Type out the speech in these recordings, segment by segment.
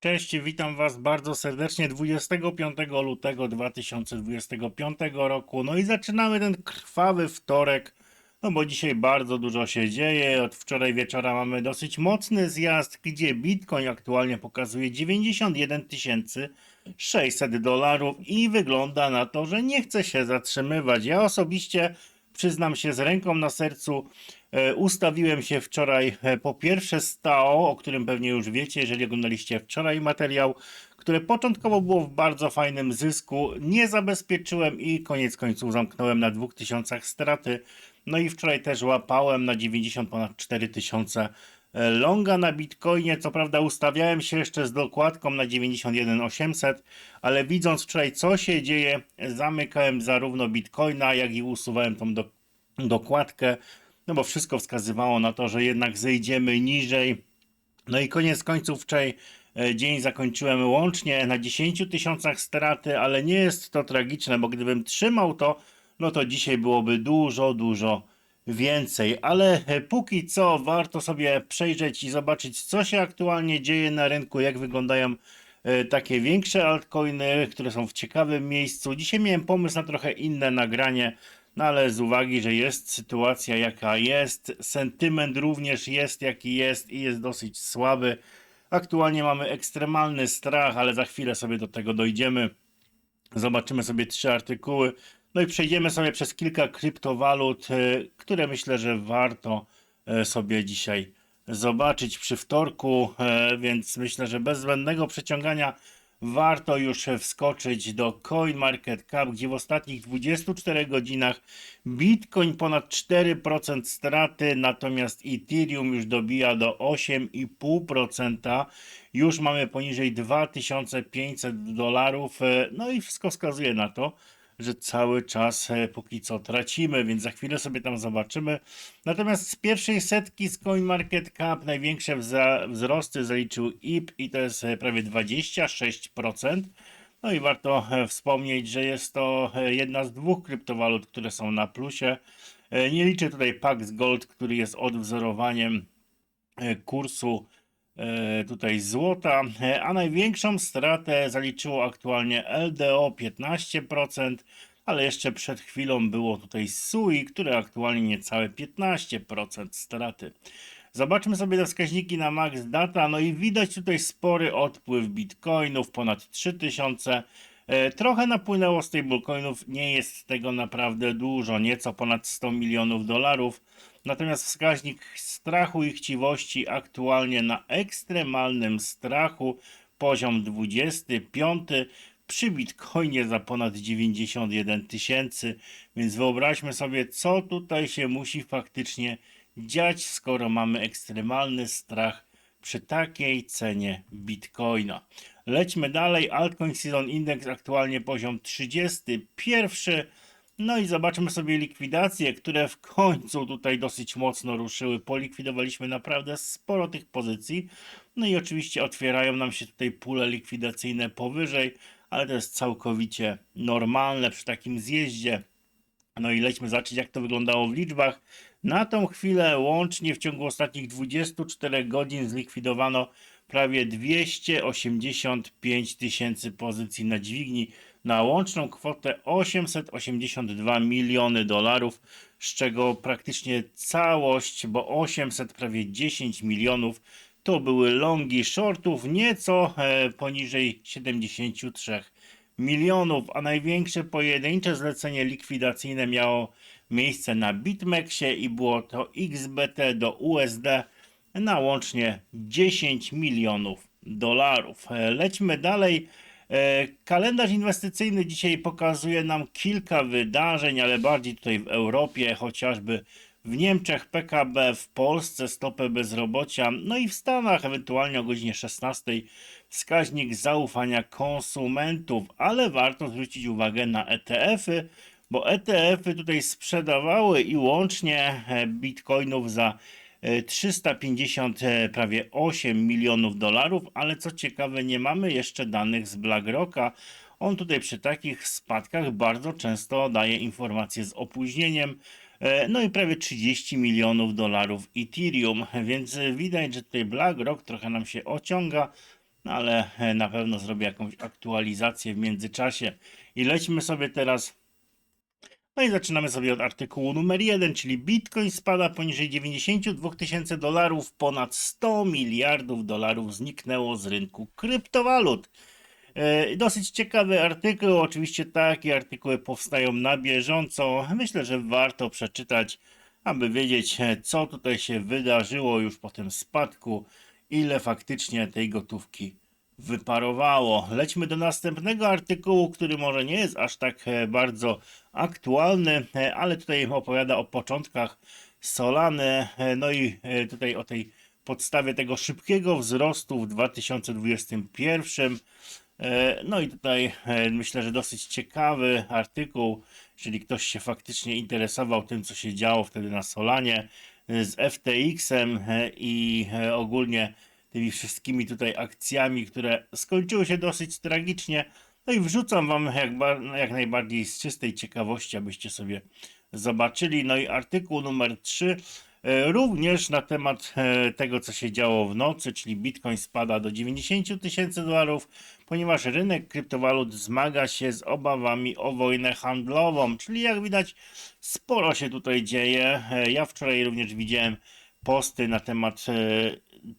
Cześć, witam Was bardzo serdecznie 25 lutego 2025 roku. No i zaczynamy ten krwawy wtorek, no bo dzisiaj bardzo dużo się dzieje. Od wczoraj wieczora mamy dosyć mocny zjazd, gdzie Bitcoin aktualnie pokazuje 91 600 dolarów i wygląda na to, że nie chce się zatrzymywać. Ja osobiście przyznam się z ręką na sercu, ustawiłem się wczoraj e, po pierwsze stao, o którym pewnie już wiecie, jeżeli oglądaliście wczoraj materiał, które początkowo było w bardzo fajnym zysku, nie zabezpieczyłem i koniec końców zamknąłem na 2000 straty. No i wczoraj też łapałem na 90 ponad 4000 e, longa na Bitcoinie. Co prawda ustawiałem się jeszcze z dokładką na 91 800, ale widząc wczoraj co się dzieje, zamykałem zarówno Bitcoina, jak i usuwałem tą do, dokładkę, no bo wszystko wskazywało na to, że jednak zejdziemy niżej. No i koniec końców wczoraj e, dzień zakończyłem łącznie na 10 tysiącach straty, ale nie jest to tragiczne, bo gdybym trzymał to, no to dzisiaj byłoby dużo, dużo więcej. Ale e, póki co warto sobie przejrzeć i zobaczyć, co się aktualnie dzieje na rynku, jak wyglądają e, takie większe altcoiny, które są w ciekawym miejscu. Dzisiaj miałem pomysł na trochę inne nagranie, no ale z uwagi, że jest sytuacja jaka jest, sentyment również jest jaki jest i jest dosyć słaby. Aktualnie mamy ekstremalny strach, ale za chwilę sobie do tego dojdziemy. Zobaczymy sobie trzy artykuły. No i przejdziemy sobie przez kilka kryptowalut, e, które myślę, że warto e, sobie dzisiaj zobaczyć przy wtorku, e, więc myślę, że bez zbędnego przeciągania warto już wskoczyć do CoinMarketCap, gdzie w ostatnich 24 godzinach Bitcoin ponad 4% straty, natomiast Ethereum już dobija do 8,5%. Już mamy poniżej 2500 dolarów. No i wszystko wskazuje na to, że cały czas e, póki co tracimy, więc za chwilę sobie tam zobaczymy. Natomiast z pierwszej setki z CoinMarketCap największe wzrosty zaliczył IP i to jest e, prawie 26%. No i warto e, wspomnieć, że jest to jedna z dwóch kryptowalut, które są na plusie. Nie liczę tutaj Pax Gold, który jest odwzorowaniem kursu tutaj złota, e, a największą stratę zaliczyło aktualnie LDO 15%, ale jeszcze przed chwilą było tutaj SUI, które aktualnie niecałe 15% straty. Zobaczmy sobie te wskaźniki na Max Data, no i widać tutaj spory odpływ bitcoinów, ponad 3000. E, Trochę napłynęło stablecoinów, nie jest tego naprawdę dużo, nieco ponad 100 milionów dolarów. Natomiast wskaźnik strachu i chciwości aktualnie na ekstremalnym strachu, poziom 25 przy Bitcoinie za ponad 91 tysięcy, więc wyobraźmy sobie, co tutaj się musi faktycznie dziać, skoro mamy ekstremalny strach przy takiej cenie Bitcoina. Lećmy dalej. Altcoin Season Index aktualnie poziom 31. No i zobaczmy sobie likwidacje, które w końcu tutaj dosyć mocno ruszyły. Polikwidowaliśmy naprawdę sporo tych pozycji. No i oczywiście otwierają nam się tutaj pule likwidacyjne powyżej, ale to jest całkowicie normalne przy takim zjeździe. No i lećmy zobaczyć, jak to wyglądało w liczbach. Na tą chwilę łącznie w ciągu ostatnich 24 godzin zlikwidowano prawie 285 tysięcy pozycji na dźwigni na łączną kwotę 882 miliony dolarów, z czego praktycznie całość, bo 800 prawie 10 milionów to były longi shortów, nieco e, poniżej 73 milionów, a największe pojedyncze zlecenie likwidacyjne miało miejsce na BitMEXie i było to XBT do USD na łącznie 10 milionów dolarów. E, Lećmy dalej. E, Kalendarz inwestycyjny dzisiaj pokazuje nam kilka wydarzeń, ale bardziej tutaj w Europie, chociażby w Niemczech PKB, w Polsce stopę bezrobocia, no i w Stanach ewentualnie o godzinie 16 wskaźnik zaufania konsumentów, ale warto zwrócić uwagę na ETF-y, bo ETF-y tutaj sprzedawały i łącznie e, bitcoinów za 350 e, prawie 8 milionów dolarów, ale co ciekawe nie mamy jeszcze danych z BlackRocka. On tutaj przy takich spadkach bardzo często daje informacje z opóźnieniem. E, No i prawie 30 milionów dolarów Ethereum, więc widać, że tutaj BlackRock trochę nam się ociąga. no ale e, na pewno zrobię jakąś aktualizację w międzyczasie. I lećmy sobie teraz no i zaczynamy sobie od artykułu numer 1, czyli Bitcoin spada poniżej 92 tysięcy dolarów, ponad 100 miliardów dolarów zniknęło z rynku kryptowalut. E, Dosyć ciekawy artykuł, oczywiście takie artykuły powstają na bieżąco. Myślę, że warto przeczytać, aby wiedzieć, co tutaj się wydarzyło już po tym spadku, ile faktycznie tej gotówki wyparowało. Lećmy do następnego artykułu, który może nie jest aż tak e, bardzo aktualny, e, ale tutaj opowiada o początkach Solany, e, no i tutaj o tej podstawie tego szybkiego wzrostu w 2021. E, No i tutaj myślę, że dosyć ciekawy artykuł, jeżeli ktoś się faktycznie interesował tym, co się działo wtedy na Solanie z FTX-em i ogólnie tymi wszystkimi tutaj akcjami, które skończyły się dosyć tragicznie. No i wrzucam wam jak, jak najbardziej z czystej ciekawości, abyście sobie zobaczyli. No i artykuł numer 3 e, również na temat e, tego, co się działo w nocy, czyli Bitcoin spada do 90 tysięcy dolarów, ponieważ rynek kryptowalut zmaga się z obawami o wojnę handlową, czyli jak widać sporo się tutaj dzieje. E, Ja wczoraj również widziałem posty na temat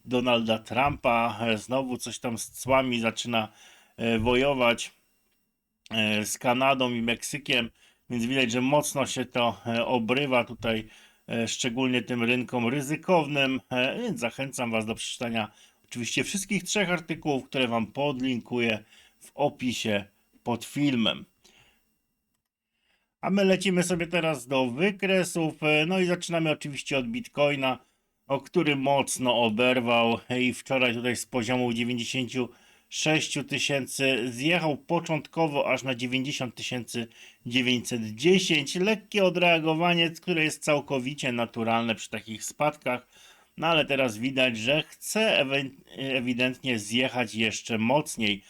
Donalda Trumpa, znowu coś tam z cłami zaczyna e, wojować e, z Kanadą i Meksykiem, więc widać, że mocno się to e, obrywa tutaj, szczególnie tym rynkom ryzykownym, więc zachęcam Was do przeczytania oczywiście wszystkich trzech artykułów, które Wam podlinkuję w opisie pod filmem. A my lecimy sobie teraz do wykresów, no i zaczynamy oczywiście od Bitcoina, o który mocno oberwał i wczoraj tutaj z poziomu 96 tysięcy zjechał początkowo aż na 90 910. Lekkie odreagowanie, które jest całkowicie naturalne przy takich spadkach, no ale teraz widać, że chce ewidentnie zjechać jeszcze mocniej.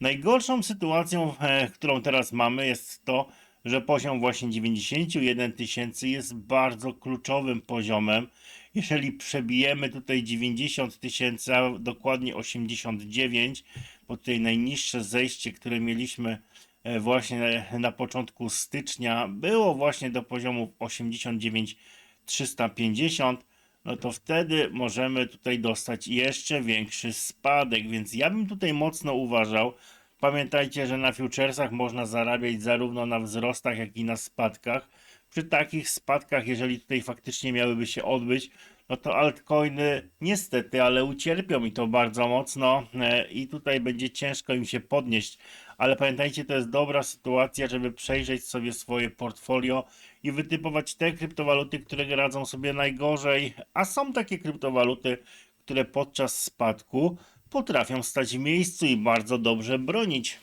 Najgorszą sytuacją, e, którą teraz mamy, jest to, że poziom właśnie 91 tysięcy jest bardzo kluczowym poziomem. Jeżeli przebijemy tutaj 90 tysięcy, a dokładnie 89, bo tutaj najniższe zejście, które mieliśmy e, właśnie na początku stycznia, było właśnie do poziomu 89 350, no to wtedy możemy tutaj dostać jeszcze większy spadek, więc ja bym tutaj mocno uważał. Pamiętajcie, że na futuresach można zarabiać zarówno na wzrostach, jak i na spadkach. Przy takich spadkach, jeżeli tutaj faktycznie miałyby się odbyć, no to altcoiny niestety, ale ucierpią i to bardzo mocno e, i tutaj będzie ciężko im się podnieść. Ale pamiętajcie, to jest dobra sytuacja, żeby przejrzeć sobie swoje portfolio i wytypować te kryptowaluty, które radzą sobie najgorzej, a są takie kryptowaluty, które podczas spadku potrafią stać w miejscu i bardzo dobrze bronić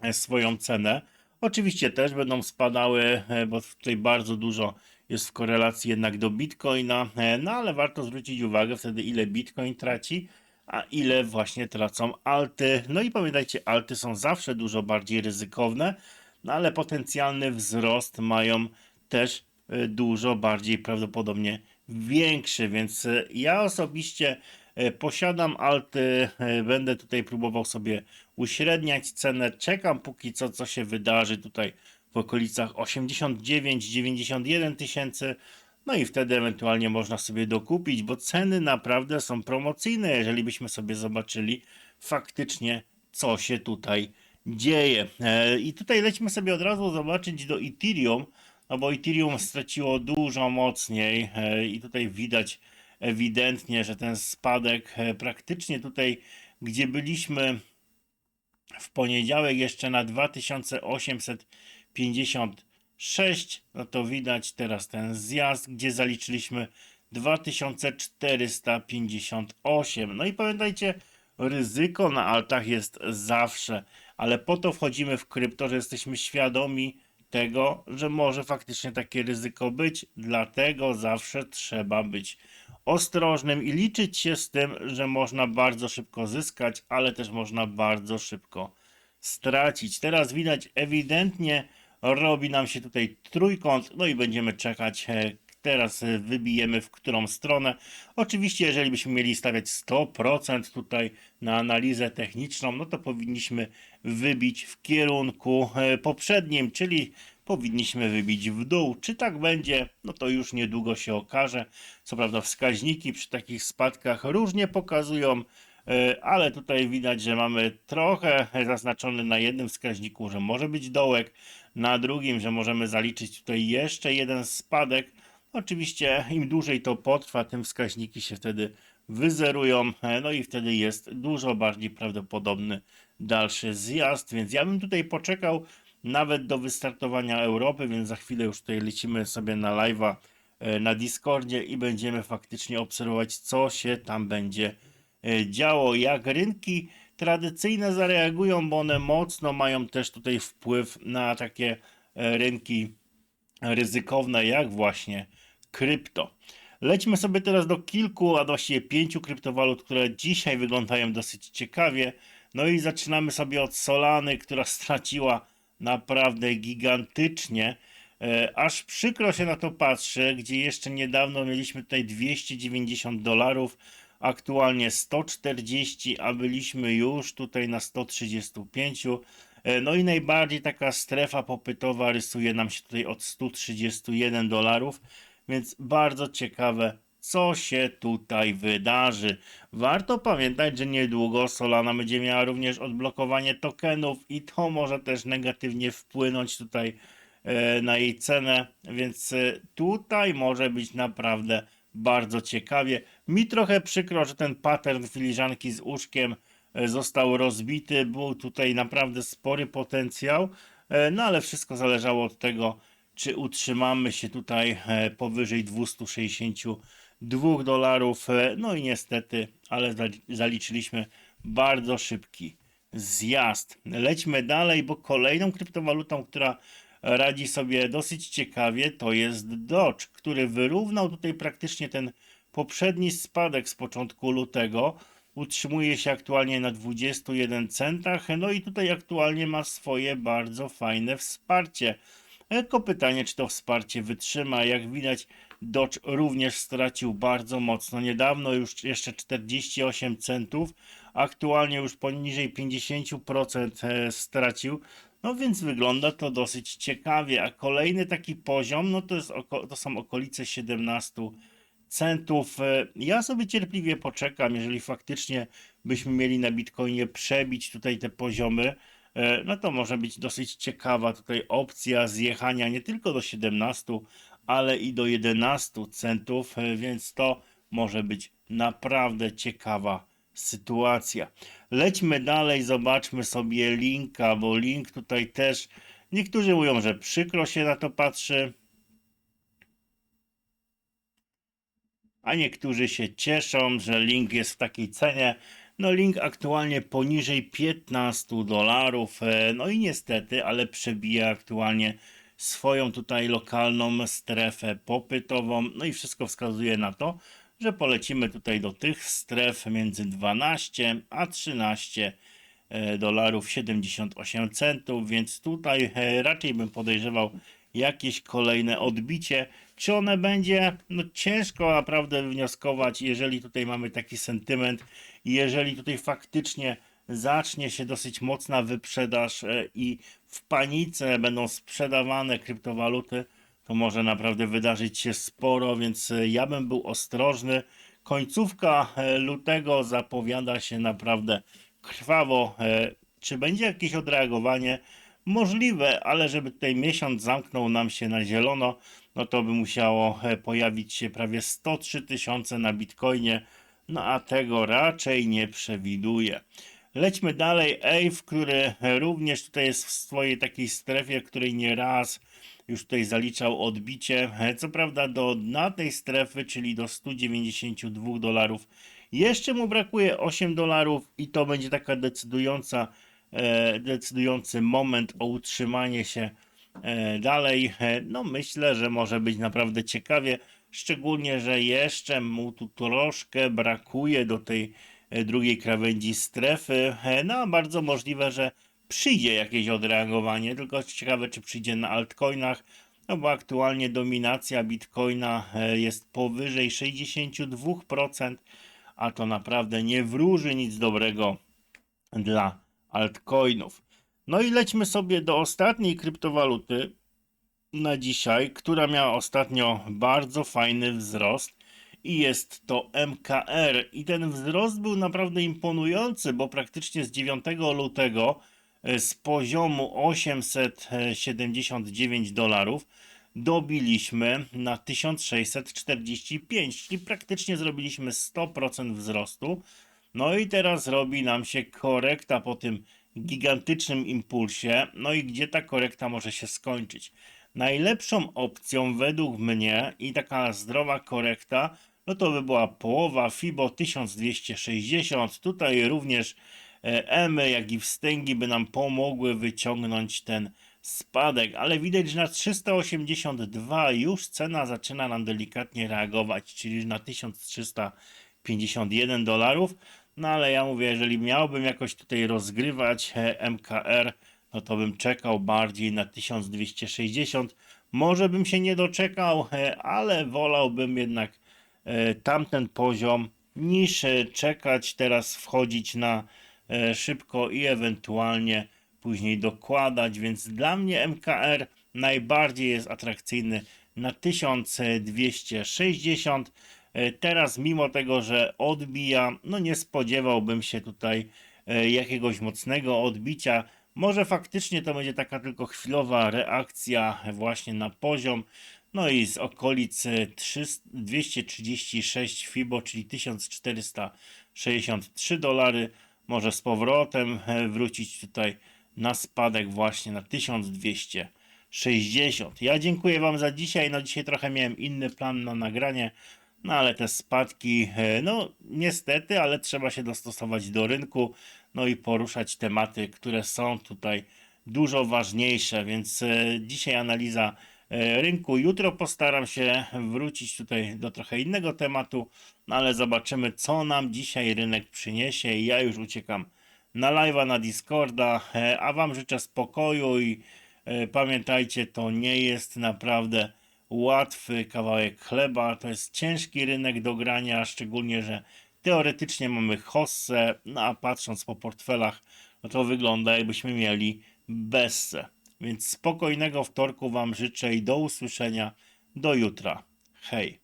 e, swoją cenę. Oczywiście też będą spadały, e, bo tutaj bardzo dużo jest w korelacji jednak do Bitcoina, e, no ale warto zwrócić uwagę wtedy ile Bitcoin traci, a ile właśnie tracą alty. No i pamiętajcie, alty są zawsze dużo bardziej ryzykowne, no ale potencjalny wzrost mają też e, dużo bardziej prawdopodobnie większy, więc ja osobiście posiadam alty, będę tutaj próbował sobie uśredniać cenę, czekam póki co, co się wydarzy tutaj w okolicach 89-91 tysięcy, no i wtedy ewentualnie można sobie dokupić, bo ceny naprawdę są promocyjne, jeżeli byśmy sobie zobaczyli faktycznie, co się tutaj dzieje. E, I tutaj lećmy sobie od razu zobaczyć do Ethereum, no bo Ethereum straciło dużo mocniej e, i tutaj widać ewidentnie, że ten spadek e, praktycznie tutaj, gdzie byliśmy w poniedziałek jeszcze na 2856, no to widać teraz ten zjazd, gdzie zaliczyliśmy 2458. No i pamiętajcie, ryzyko na altach jest zawsze, ale po to wchodzimy w krypto, że jesteśmy świadomi tego, że może faktycznie takie ryzyko być, dlatego zawsze trzeba być ostrożnym i liczyć się z tym, że można bardzo szybko zyskać, ale też można bardzo szybko stracić. Teraz widać ewidentnie robi nam się tutaj trójkąt, no i będziemy czekać, e, teraz e, wybijemy w którą stronę. Oczywiście, jeżeli byśmy mieli stawiać 100% tutaj na analizę techniczną, no to powinniśmy wybić w kierunku e, poprzednim, czyli powinniśmy wybić w dół. Czy tak będzie? No to już niedługo się okaże. Co prawda wskaźniki przy takich spadkach różnie pokazują, e, ale tutaj widać, że mamy trochę zaznaczony na jednym wskaźniku, że może być dołek, na drugim, że możemy zaliczyć tutaj jeszcze jeden spadek. Oczywiście im dłużej to potrwa, tym wskaźniki się wtedy wyzerują, e, no i wtedy jest dużo bardziej prawdopodobny dalszy zjazd, więc ja bym tutaj poczekał nawet do wystartowania Europy, więc za chwilę już tutaj lecimy sobie na live'a e, na Discordzie i będziemy faktycznie obserwować, co się tam będzie e, działo, jak rynki tradycyjne zareagują, bo one mocno mają też tutaj wpływ na takie e, rynki ryzykowne, jak właśnie krypto. Lećmy sobie teraz do kilku, a właściwie pięciu kryptowalut, które dzisiaj wyglądają dosyć ciekawie. No i zaczynamy sobie od Solany, która straciła naprawdę gigantycznie. E, aż przykro się na to patrzy, gdzie jeszcze niedawno mieliśmy tutaj 290 dolarów, aktualnie 140, a byliśmy już tutaj na 135. E, No i najbardziej taka strefa popytowa rysuje nam się tutaj od 131 dolarów, więc bardzo ciekawe, co się tutaj wydarzy. Warto pamiętać, że niedługo Solana będzie miała również odblokowanie tokenów i to może też negatywnie wpłynąć tutaj e, na jej cenę, więc e, tutaj może być naprawdę bardzo ciekawie. Mi trochę przykro, że ten pattern filiżanki z uszkiem e, został rozbity, był tutaj naprawdę spory potencjał, no ale wszystko zależało od tego, czy utrzymamy się tutaj powyżej 260 2 dolarów. E, no i niestety, ale zaliczyliśmy bardzo szybki zjazd. Lećmy dalej, bo kolejną kryptowalutą, która radzi sobie dosyć ciekawie, to jest Doge, który wyrównał tutaj praktycznie ten poprzedni spadek z początku lutego. Utrzymuje się aktualnie na 21 centach, no i tutaj aktualnie ma swoje bardzo fajne wsparcie. Tylko pytanie, czy to wsparcie wytrzyma. Jak widać, Dodge również stracił bardzo mocno. Niedawno już jeszcze 48 centów, aktualnie już poniżej 50% e, stracił. No więc wygląda to dosyć ciekawie. A kolejny taki poziom, no to, jest oko, to są okolice 17 centów. E, Ja sobie cierpliwie poczekam, jeżeli faktycznie byśmy mieli na Bitcoinie przebić tutaj te poziomy, e, no to może być dosyć ciekawa tutaj opcja zjechania nie tylko do 17, ale i do 11 centów, e, więc to może być naprawdę ciekawa sytuacja. Lećmy dalej, zobaczmy sobie linka, bo link tutaj też niektórzy mówią, że przykro się na to patrzy, a niektórzy się cieszą, że link jest w takiej cenie. No link aktualnie poniżej 15 dolarów. e, No i niestety, ale przebija aktualnie swoją tutaj lokalną strefę popytową. No i wszystko wskazuje na to, że polecimy tutaj do tych stref między 12 a 13 e, dolarów 78 centów, więc tutaj e, raczej bym podejrzewał jakieś kolejne odbicie. Czy one będzie? No ciężko naprawdę wnioskować, jeżeli tutaj mamy taki sentyment, jeżeli tutaj faktycznie zacznie się dosyć mocna wyprzedaż e, i w panice będą sprzedawane kryptowaluty, to może naprawdę wydarzyć się sporo, więc e, ja bym był ostrożny. Końcówka e, lutego zapowiada się naprawdę krwawo. E, Czy będzie jakieś odreagowanie? Możliwe, ale żeby tutaj miesiąc zamknął nam się na zielono, no to by musiało pojawić się prawie 103 tysiące na Bitcoinie, no a tego raczej nie przewiduję. Lećmy dalej. Ave, który również tutaj jest w swojej takiej strefie, w której nie raz już tutaj zaliczał odbicie. Co prawda do dna tej strefy, czyli do 192 dolarów, jeszcze mu brakuje 8 dolarów i to będzie taka decydująca, e, decydujący moment o utrzymanie się e, dalej. No myślę, że może być naprawdę ciekawie, szczególnie, że jeszcze mu tu troszkę brakuje do tej drugiej krawędzi strefy. E, No bardzo możliwe, że przyjdzie jakieś odreagowanie, tylko ciekawe, czy przyjdzie na altcoinach. no bo aktualnie dominacja Bitcoina e, jest powyżej 62%, a to naprawdę nie wróży nic dobrego dla altcoinów. No i lećmy sobie do ostatniej kryptowaluty na dzisiaj, która miała ostatnio bardzo fajny wzrost i jest to MKR. I ten wzrost był naprawdę imponujący, bo praktycznie z 9 lutego e, z poziomu 879 dolarów dobiliśmy na 1645, czyli praktycznie zrobiliśmy 100% wzrostu. No i teraz robi nam się korekta po tym gigantycznym impulsie. No i gdzie ta korekta może się skończyć? Najlepszą opcją według mnie i taka zdrowa korekta, no to by była połowa FIBO 1260. Tutaj również EMY, jak i wstęgi by nam pomogły wyciągnąć ten spadek, ale widać, że na 382 już cena zaczyna nam delikatnie reagować, czyli na 1351 dolarów. No ale ja mówię, jeżeli miałbym jakoś tutaj rozgrywać MKR, no to bym czekał bardziej na 1260. Może bym się nie doczekał, ale wolałbym jednak tamten poziom niż e, czekać teraz wchodzić na e, szybko i ewentualnie później dokładać, więc dla mnie MKR najbardziej jest atrakcyjny na 1260. E, Teraz mimo tego, że odbija, no nie spodziewałbym się tutaj e, jakiegoś mocnego odbicia. Może faktycznie to będzie taka tylko chwilowa reakcja właśnie na poziom. No i z okolic e, 300 236 FIBO, czyli 1463 dolary, może z powrotem e, wrócić tutaj na spadek właśnie na 1260. Ja dziękuję Wam za dzisiaj. No dzisiaj trochę miałem inny plan na nagranie, no ale te spadki, e, no niestety, ale trzeba się dostosować do rynku, no i poruszać tematy, które są tutaj dużo ważniejsze, więc e, dzisiaj analiza rynku. Jutro postaram się wrócić tutaj do trochę innego tematu, no ale zobaczymy, co nam dzisiaj rynek przyniesie. Ja już uciekam na live'a na Discorda, e, a Wam życzę spokoju i e, pamiętajcie, to nie jest naprawdę łatwy kawałek chleba, to jest ciężki rynek do grania, szczególnie, że teoretycznie mamy hossę, no a patrząc po portfelach, no to wygląda jakbyśmy mieli bessę. Więc spokojnego wtorku Wam życzę i do usłyszenia do jutra. Hej!